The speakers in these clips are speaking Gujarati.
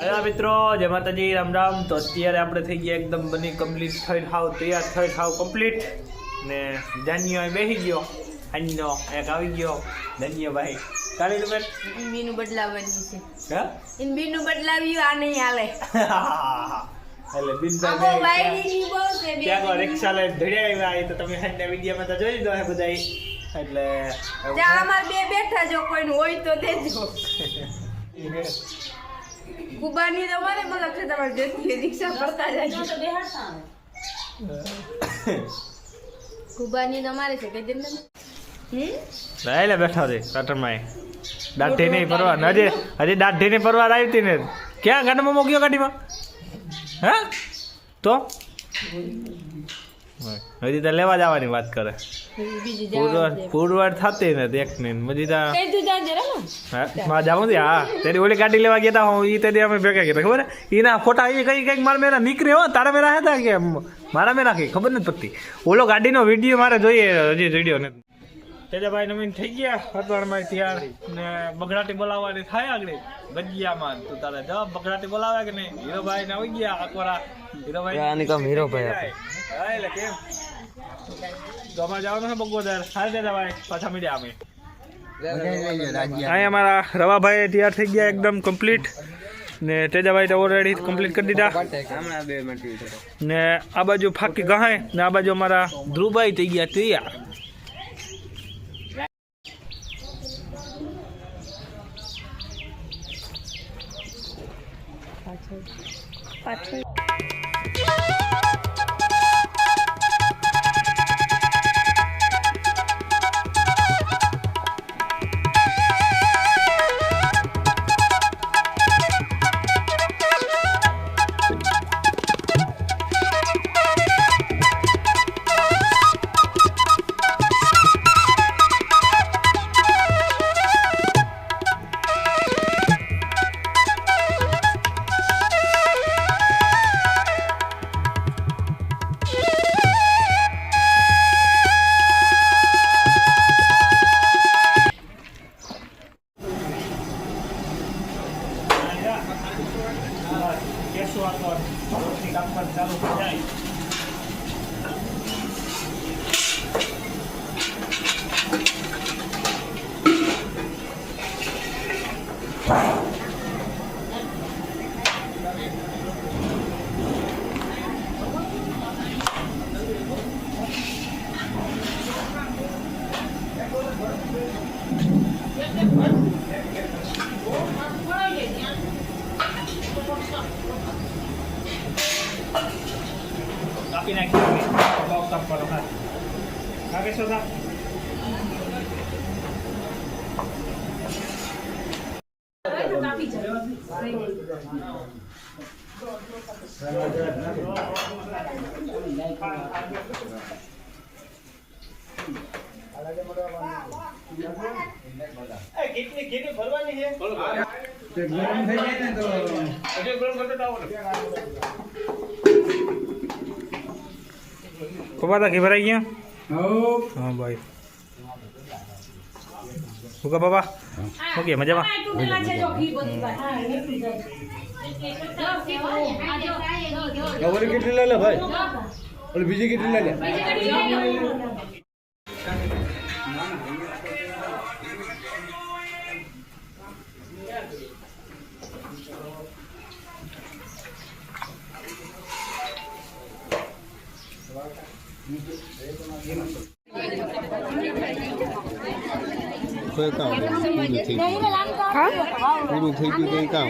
હેલો મિત્રો જય માતાજી રામ રામ. તો અત્યારે આપણે થઈ ગયા એકદમ બની કમ્પ્લીટ થઈ હાવ તૈયાર થઈને હાવ કમ્પ્લીટ ને અહીં બેસી ગયો. હાંજનો એક આવી ગયો. ધન્ય ભાઈ કાલી બેન? બીનું બદલાવવાની છે. હા? ઇન બીનું બદલાવ્યું આ નહીં હાલે. એટલે બીન બિનભાઈ ત્યાં રિક્ષા લઈને ધડ્યા આવ્યા. એ તો તમે હાંજના વિડીયોમાં તો જોઈ દો બધા એટલે ત્યાં અમાર બે બેઠા જો કોઈનું હોય તો દેજો. કુબાની તો મારે મતલબ છે તમારે જેટલી રિક્ષા ફરતા જાય. કુબાની તમારે છે કઈ દેમ હમ? એટલે બેઠો રે પાટણમાં દાઢી નહીં પરવાર હજી હજી દાઢી નહીં પરવાર આવી હતી ને. ક્યાં ગાડીમાં મોકલ્યો ગાડીમાં? હે? તો? હજી તો લેવા જવાની વાત કરે. પુરવાર થતી ને દેખ ને બધી તા હા માં જાઉં છે હા. તેરી ઓલી ગાડી લેવા ગયા હું ઈ તેરી અમે ભેગા ગયા ખબર એના ફોટા એ કઈ કંઈક મારા મેરા નીકળે હો તારા મેરા હતા કે મારા મેરા કઈ ખબર નથી પડતી. ઓલો ગાડીનો વીડિયો મારે જોઈએ હજી વીડિયો ને તેજાભાઈ નવીન થઈ ગયા હતવાણમાં તૈયાર ને બગડાટી બોલાવવાની થાય આગળ. ગજિયામાં તું તારે જવાબ બગડાટી બોલાવે કે નહીં? હીરોભાઈ ને આવી ગયા અકવરા હીરોભાઈ આની કામ હીરોભાઈ આપે. હા એટલે કેમ? તો જવાનું છે બગોદર. હા તેજાભાઈ પાછા મળ્યા અમે. અહીંયા અમારા રવાભાઈ તૈયાર થઈ ગયા એકદમ કમ્પ્લીટ ને તેજાભાઈ તો ઓલરેડી કમ્પ્લીટ કરી દીધા. હમણાં બે મિનિટ ને આ બાજુ ફાકી ગહાય ને આ બાજુ અમારા ધ્રુવભાઈ થઈ ગયા તૈયાર. ચાલુ કાપી નાખી બોક્સ આપવાનો હા કાકે સોદા કેટલી કેટલી ભરવાની છે. ગરમ થઈ જાય ને તો હજુ ગરમ કરતો આવો પપ્પા તા ભરાઈ ગયા? હા. ભાઈ. શું કા બાબા? ઓકે મજામાં? કેટલી લઈ લે ભાઈ? બીજી કેટલી લઈ લે? કોઈ કામ પૂરું થઈ ગયું પૂરું થઈ ગયું કઈ કામ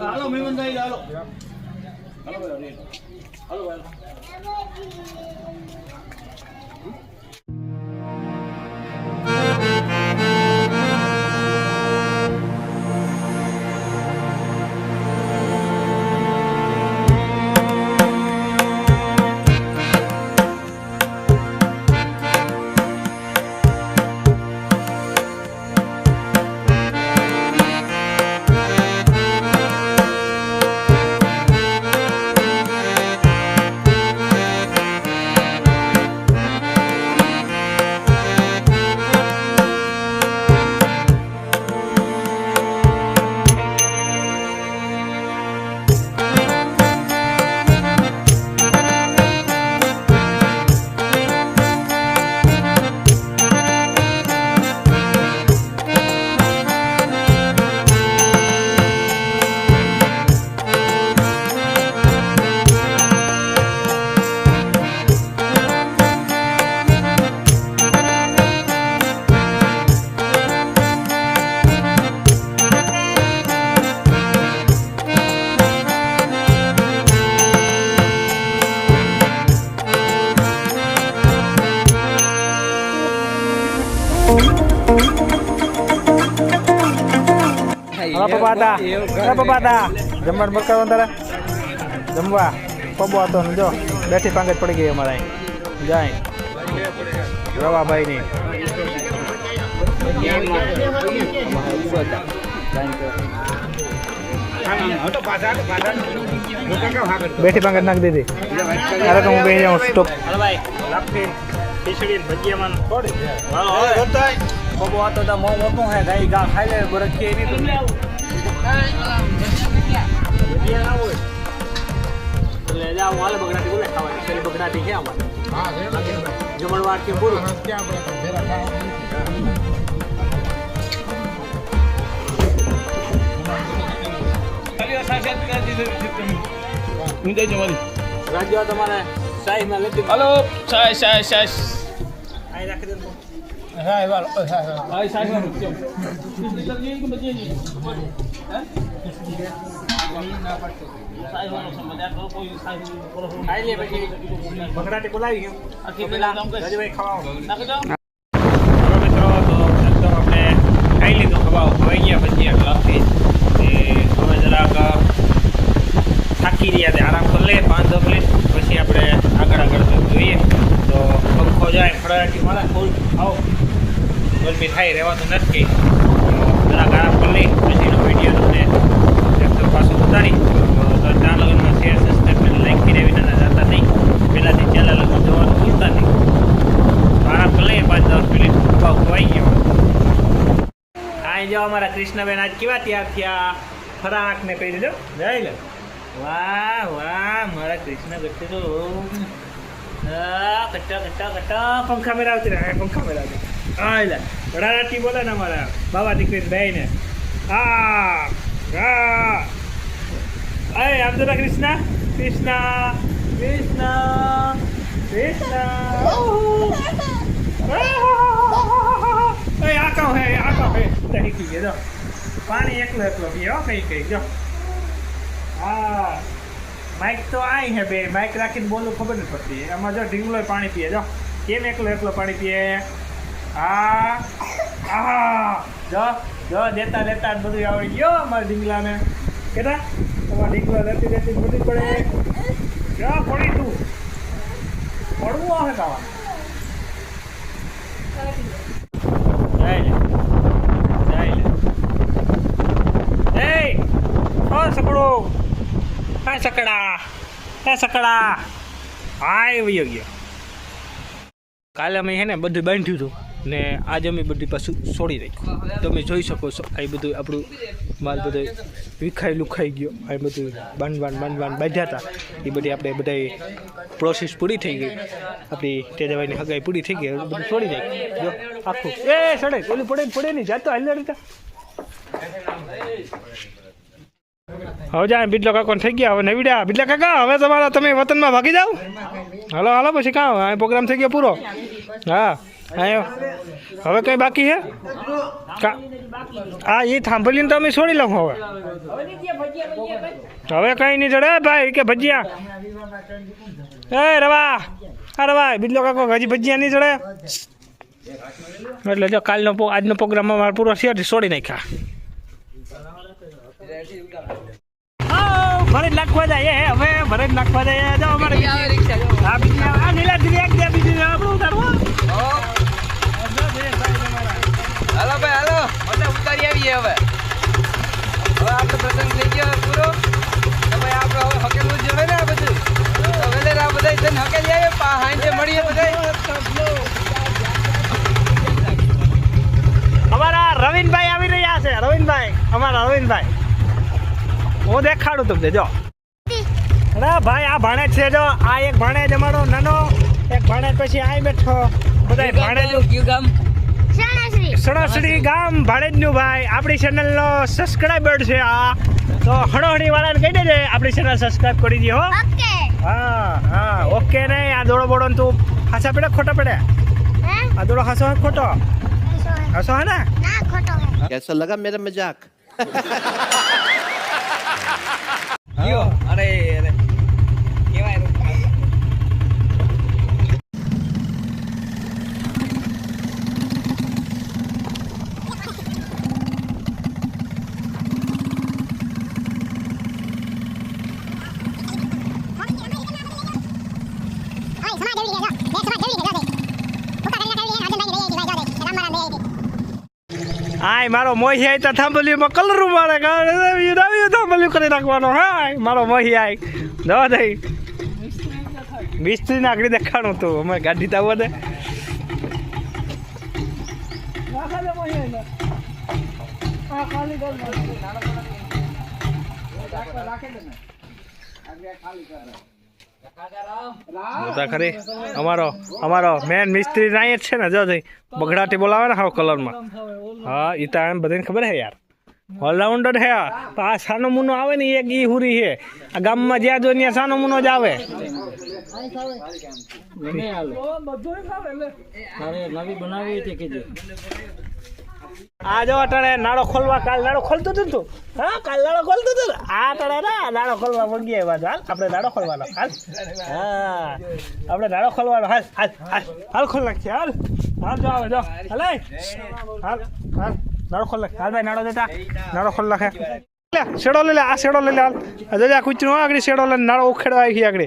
હાલો મહેમાનભાઈ હાલો હલો હલો પપ્પા હતા જમવાનું બરકારવાનું તારે જમવા. પપ્પો હતો ને જો. બેઠી પાંગત પડી ગઈ અમારે અહીં. જાય. રવાભાઈ ની બેઠી પાંગત નાખી દીધી. ત્યારે તો હું બે જાઉં સ્ટોપ ખીચડી ભજીયામાં થોડી પપ્પો હતો તો મોં મોટું હે ગાઈ ગા ખાઈ લે બરક કે નહીં ભજીયા ના હોય એટલે જાઓ હાલે બગડાટી બોલે ખાવાની છેલ્લી બગડાટી છે આમાં જમણવાર કે પૂરું રાજ્ય તમારે શાહીમાં લેતી હલો સાય સાય સાય અહીં રાખી દે હાય વાલો હાય સાય વાલો ખાઈ લે પછી બગડાટી બોલાવી ગયો પેલા રાજુભાઈ ખાવા હવે મિત્રો તો એકદમ આપણે ખાઈ લીધું ખવાઓ ખવાઈ ગયા પછી એક લાગતી તે હવે જરાક થાકી રહ્યા તે આરામ કરી લે પાંચ દસ મિનિટ પછી આપણે આગળ આગળ તો જોઈએ તો પંખો જાય ફળાટી મારા ફૂલ આવો ગરમી થાય રહેવાતું નથી તો જરાક આરામ કરી લઈ પછીનો વીડિયો તમને એકદમ પાછું ઉતારી તો ત્યાં લગ્નમાં શેર સબસ્ક્રાઈબ લાઈક કર્યા વિના જતા નહીં પહેલાંથી ચાલા લગ્ન જોવાનું ભૂલતા નહીં આરામ કરી લઈએ પાંચ દસ મિનિટ ખવાવ ખવાઈ ગયો આ જો અમારા કૃષ્ણબેન આજ કેવા તૈયાર થયા? ફરાક ને પહેરી દીધો. જઈ લે. વાહ વાહ મારા કૃષ્ણ ગટ્ટે તો. કટ્ટા કટ્ટા કટ્ટા પંખા મેરાવતી રહે. પંખા મેરાવતી હા લે. વડારાટી બોલે ને અમારા બાબા દીકરી બે ને આ આ અય આમ તો કૃષ્ણ. કૃષ્ણ કૃષ્ણ કૃષ્ણ. કહો હે તહી જો. પાણી એકલો એકલો પીએ હો કઈ કઈ જો. હા. માઇક તો આઈ હે બે માઇક રાખીને બોલું ખબર નથી પડતી. એમાં જો ઢીંગલો પાણી પીએ જો. કેમ એકલો એકલો પાણી પીએ? હા. આ જો જો દેતા દેતા બધું આવડી ગયો અમારા ઢીંગલાને. કેતા? તમારા ઢીંગલો લેતી લેતી બધું પડે. જો પડી તું. પડવું આવે ખાવા જાય લે જાય લે એ ઓ સકડો. હા સકડા, હે સકડા. હાય, વયો ગયો. કાલે અમે હે ને બધું બાંધ્યું હતું ને આજે અમે બધી પાછું છોડી રાખ્યું. તમે જોઈ શકો છો, આ બધું આપણું માલ બધું વિખાઈ લુખાઈ ગયો. આ બધું બાંધવાન બાંધવાન બાંધ્યા હતા. એ બધી આપણે બધા પ્રોસેસ પૂરી થઈ ગઈ. આપણી તેજાભાઈની હગાઈ પૂરી થઈ ગઈ. બધું છોડી જાય જો, આખું. એ, સડે, ઓલી પડે પડે નહીં જાતો હાલ રીતે હવે જાય બિડલો કાકો થઈ ગયા. હવે નવીડ્યા. બિડલા કાકા, હવે તમારા તમે વતનમાં ભાગી જાઓ. હાલો હાલો, પછી કાં? આ પ્રોગ્રામ થઈ ગયો પૂરો. હા અહીંયા હવે કંઈ બાકી છે? હા એ થાંભલીને તો અમે છોડી લઉં હવે. હવે કંઈ નહીં ચડે ભાઈ, કે ભજીયા? એ, રવા. હા, રવા. બિડલો કાકો, હજી ભજીયા નહીં ચડે. એટલે જો કાલનો આજનો પ્રોગ્રામ અમારો પૂરો થયો, છોડી નાખ્યા. જ નાખવા જાય હે હવે ભરે જ નાખવા જાય જાઓ અમારે હા બીજી આ નીલાદ્રી એક દે બીજી આપણું ઉતારવું હાલો ભાઈ હાલો. મને ઉતારી આવીએ હવે. હવે આપણો પ્રસંગ થઈ ગયો પૂરો. હવે આપણે હવે હકેલવું જ જોડે ને આ બધું. હવે લે આ બધા જઈને હકેલી આવે પા હાંજે મળીએ બધા અમારા રવિનભાઈ આવી રહ્યા છે રવિનભાઈ અમારા રવિનભાઈ. હું દેખાડું તું જો. અરે ભાઈ આ ભાણે છે જો. આ એક ભાણે જમાડો નાનો એક ભાણે પછી આ બેઠો. બધા ભાણે કયું ગામ સણસડી ગામ ભાણેજનું ભાઈ. આપણી ચેનલનો સબસ્ક્રાઇબર છે આ. તો હળોહળી વાળાને કહી દેજે આપણી ચેનલ સબસ્ક્રાઈબ કરી દે હો. હા હા ઓકે ને આ દોડો બોડો તું હાસા પડે ખોટો પડે? આ દોડો હાસો હે ખોટો? હાસો હે. ને? કેસો લગા મેરા મજાક? કયો અરે અરે આય મારો મોહી આય તો થાંભલીમાં કલરું મારે થાંભલ્યું કરી નાખવાનો. હાય, મારો મોહી આય. જવા દઈ. મિસ્ત્રી નાખડી દેખાણું તું. અમે ગાડી તો આવો દે. જોતા ખરી. અમારો અમારો મેન મિસ્ત્રી નાય જ છે ને જો જઈ બગડાટી બોલાવે ને હાવ કલરમાં હા એ તો એમ બધાને ખબર હે યાર. ઓલરાઉન્ડર હે. આ. તો આ સાનો મુનો આવે ને એક ઈ હુરી હે. આ ગામમાં જ્યાં જો ત્યાં સાનો મુનો જ આવે. આ જો અટાણે નાળો ખોલવા કાલ નાળો ખોલતું હતો તું? હા, કાલ નાળો ખોલતું હતો આ અટાણે ના, નાળો ખોલવા મંગી આવ્યા હાલ, આપણે નાળો ખોલવાનો. હાલ. હા, આપણે નાળો ખોલવાનો. હાલ હાલ હાલ. હાલ ખોલ નાખીએ હાલ. હાલ, જો આવે જો. હાલ. હાલ હાલ. નાળો ખોલ નાખ હાલ ભાઈ, નાળો દેતા. નાળો ખોલ નાખે. શેડો લઈ લે, આ શેડો લઈ લે, હાલ. જોજે, આ કૂતરું આગળ શેડો લઈને નાળો ઉખેડવા આવી આગળ.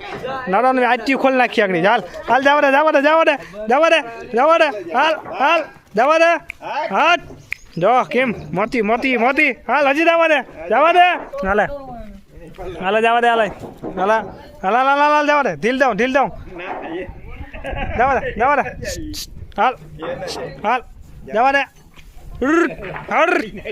નાળો આટી ખોલ નાખી આગળ. હાલ હાલ, જાવ રે જાવ રે જાવ રે જાવ રે જાવ રે હાલ હાલ. જાવા દે હાલ જો કેમ મોતી મોતી મોતી હાલ હજી જવા દે જવા દે હાલે હાલે જવા દે હાલે હાલા હાલા હાલ હાલ હાલ જવા દે ઢીલ દઉં ઢીલ દઉં જવા દે જવા દે હાલ હાલ જવા દે ઉર્ર, હર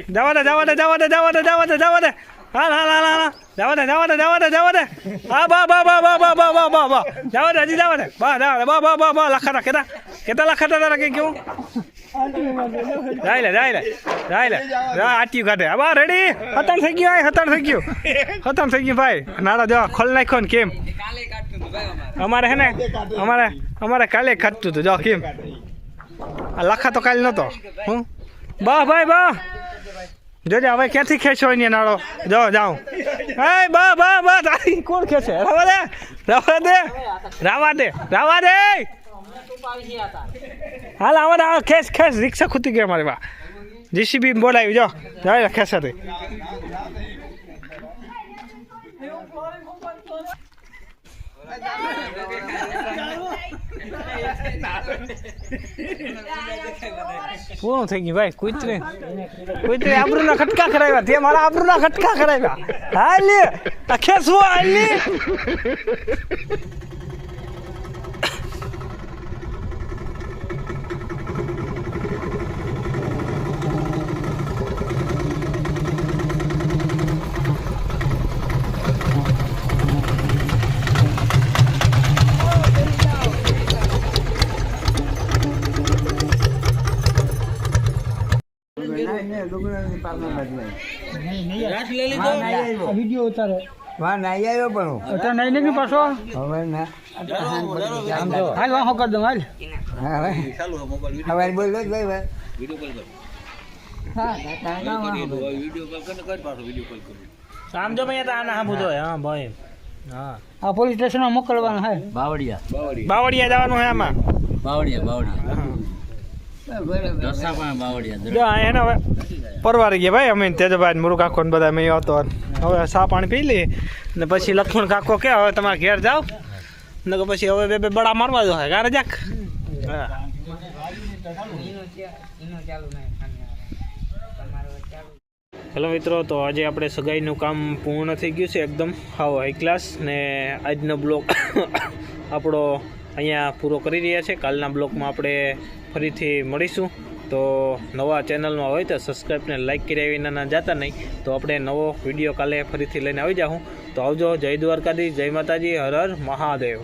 જવા દે જવા દે જવા દે જવા દે જવા દે જવા દે હાલ હાલ હાલ હાલ જવા દે જવા દે જવા દે જવા દે હા, બા બા બા બા બા બા બા બા. બા જવા દે હજી જવા દે બા જવા દે બા બા બા બા, લખાતા, કેતા કેતા લખાતા તારા કે કેવું જાય લે જાય લે જાય લે જા આટ્યું કાઢે. બા રેડી હતણ થઈ ગયું હતણ થઈ ગયું. હતણ થઈ ગયું, ભાઈ. નાડા જો, ખોલ નાખ્યો ને, કેમ? અમારે હે ને, અમારે અમારે કાલે કાઢતું હતું. જો, કેમ? આ લખા તો કાલે નહોતો હું? બા, ભાઈ, બા. જોજે હવે ક્યાંથી ખેંચો અહીંયા નાળો? જો જાઉં એ, બા બા બા, તારી કોણ ખેંચે? રવા દે રવા દે, રાવા દે રાવા દે. હાલ, આવો આવો, ખેંચ ખેંચ, રિક્ષા ખૂતી ગયા મારી બા જીસીબી બોલાવી, જો. જાય ખેંચે તે. પૂરું થઈ ગયું ભાઈ કુતરે કુતરે આબરૂના ખટકા કરાવ્યા તે મારા આબરૂના ખટકા કરાવ્યા હાલ આ ખેસવો હાલ રાત લઈ આવ્યો પણ અત્યારે નાઈ પાછો દઉં હાલ હવે ભાઈ ભાઈ વિડિયો કોલ ભાઈ તા આના સાંભળો હા ભાઈ હા આ પોલીસ સ્ટેશનમાં મોકલવાનું હે બાવડિયા બાવળિયા જવાનું હે આમાં? બાવડિયા બાવળિયા. પરવારી ગયા ભાઈ અમે તેજભાઈ મુરુ કાકો ને બધા મેં હતો. હવે સા પાણી પી લઈએ ને પછી લખમણ કાકો કે હવે તમારે ઘેર જાઓ. ને કે પછી હવે બે બે બડા મારવા દો ગારે જાક. હા. હેલો મિત્રો તો આજે આપણે સગાઈનું કામ પૂર્ણ થઈ ગયું છે એકદમ. હાવ હાઈ ક્લાસ ને આજનો બ્લોગ આપણો અહીંયા પૂરો કરી રહ્યા છે. કાલના બ્લોગમાં આપણે ફરીથી મળીશું. તો નવા ચેનલમાં હોય તો સબસ્ક્રાઈબને લાઇક કર્યા વિના ના જાતા નહીં. તો આપણે નવો વીડિયો કાલે ફરીથી લઈને આવી જાઉં તો આવજો. જય દ્વારકાજી જય માતાજી. હર હર મહાદેવ.